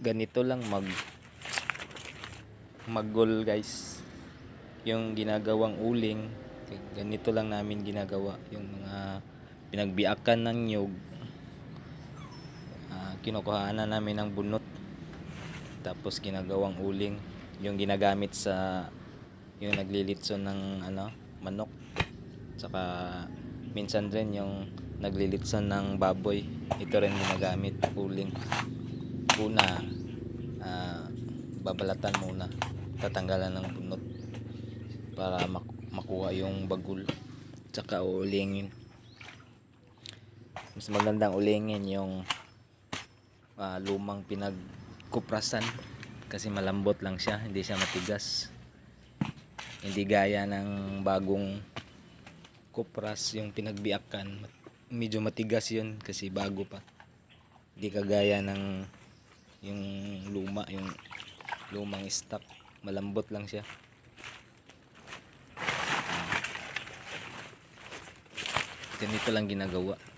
ganito lang mag maggol guys. Yung ginagawang uling ganito lang namin ginagawa. Yung mga pinagbiakan ng nyug Ah, kinukuhaan na namin ng bunot. Tapos ginagawang uling yung ginagamit sa yung naglilitson ng ano manok. Saka minsan rin yung naglilitson ng baboy. Ito rin ginagamit uling una ah, babalatan muna. Tatanggalan ng bunot para mak- makuha yung bagul tsaka uulingin. Mas magandang ulingin yung ah, lumang pinagkuprasan kasi malambot lang siya hindi siya matigas. Hindi gaya ng bagong kupras yung pinagbiakan. Medyo matigas yun kasi bago pa. Hindi kagaya ng yung luma yung lumang stock. Malambot lang siya. Ganito lang ginagawa